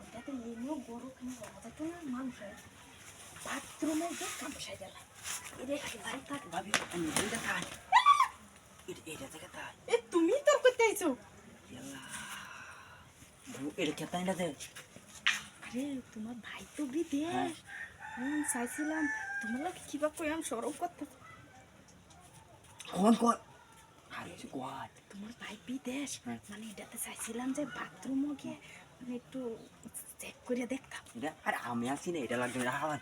ওটাতে এমনিও গরু কিনে বাথরুমে যে কামসাই গেল এরে খেলাই থাক ভাবি আমি এটা থাই এটা এটা থেকে থাই এ তুমি তোর করতে আইছো ইয়াল্লা এটা খেতাই না আরে তোমার ভাই তো বিদেশ। হ্যাঁ। আমি চাইছিলাম। তোমার লোক কিবা কই আমি সরব করতে। কোন কোন তোমার ভাই বিদেশ হ্যাঁ। মানে এটাতে চাইছিলাম যে বাথরুমও গিয়ে মানে একটু চেক করে দেখতাম। আরে আমি আসি না এটা লাগবে না। আমার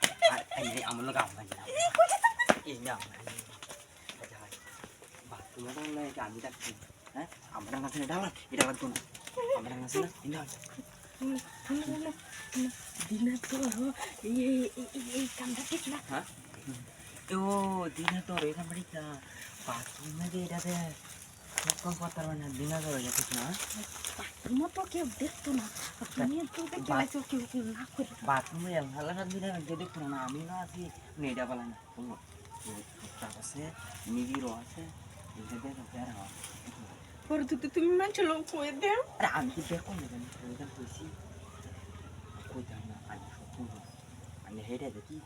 এই এই লোক। আমার না এই না আমার বাথরুমে আমি ডাকছি হ্যাঁ? আমার কাছে এটা লাগবে না আমার না এটা দিনে তো এই এই- এই- এই কামটা ঠিক না। হ্যাঁ? তো রে কামড়িটা বাথরুমে যে এটা দে সব কথা মানে দিনে তো এটা ঠিক না তো কেউ দেখতো না তো দেখতে পাইছো কেউ কেউ না করে বাথরুমে এলহালা না দিলে যদি না আমি না আছি নেটা পালা না বলব আছে নিবিড়ও আছে তো তো তুমি মানছো লোক কয়ে দেও আমি জানি ওইটা কইছি কইতাম না আমি সব আমি হেঁটে দেখি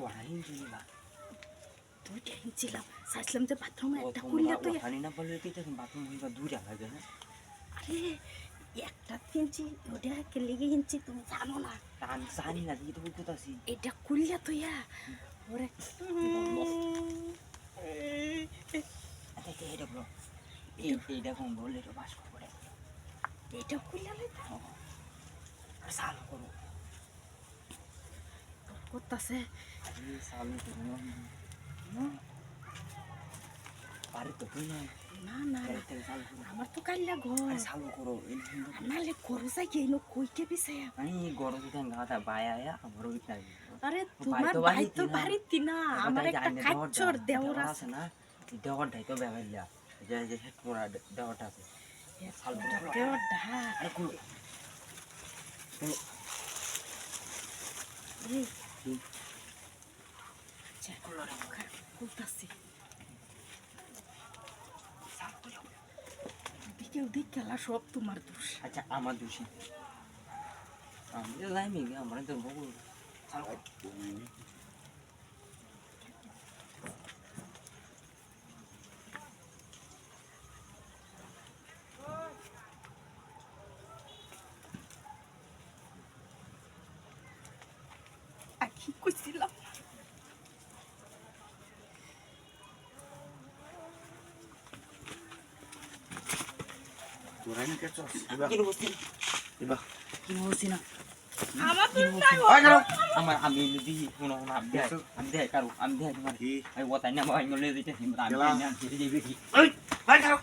পড়াই না তুই টেনছিলাম চাইছিলাম যে বাথরুমে একটা তো না বলে কি তখন বাথরুম হইবা দূরে লাগে না? আরে একটা কিনছি ওটা কে লেগে কিনছি তুমি জানো না। তা আমি জানি না দিকে তো বলতে আছি এটা করলে তো ইয়া ওরে আচ্ছা এটা এটা বলো। এই এইটা কোন বললে এটা বাস করে এটা করলে আর সাল করো। করতেছে। না না আমার তো কাইলা ঘর। আরে করো নালে ঘর যাই গিয়ে কইকে পিছায়া আমি গরো দিতাম গাতা বায়া আমার ওই টাইম আরে তোমার ভাই তো বাড়িতে না। আমার একটা কাচ্চর দেওর আছে। না দেওয়ারটাই তো ব্যবহার যে যে হেড মোড়া আছে সাল করো দেওর ডা আরে কুলো এই করো দিকে খেলা সব তোমার দোষ আচ্ছা আমার দোষী। আমি তো আমরা তো বহু করো কি কইছিলাম তোরাই নাকি চস এবার কিনো বসছি এবার কিনো বসছি না আমার বসছি নাই আমার আমি যদি কোনো না আমি আমি দেখ কারও আমি দেখ তোমার কি আমি ওতাই না আমি নলে দিতে আমি। আমি ছেড়ে যাই বেশি ওই ভাই খাও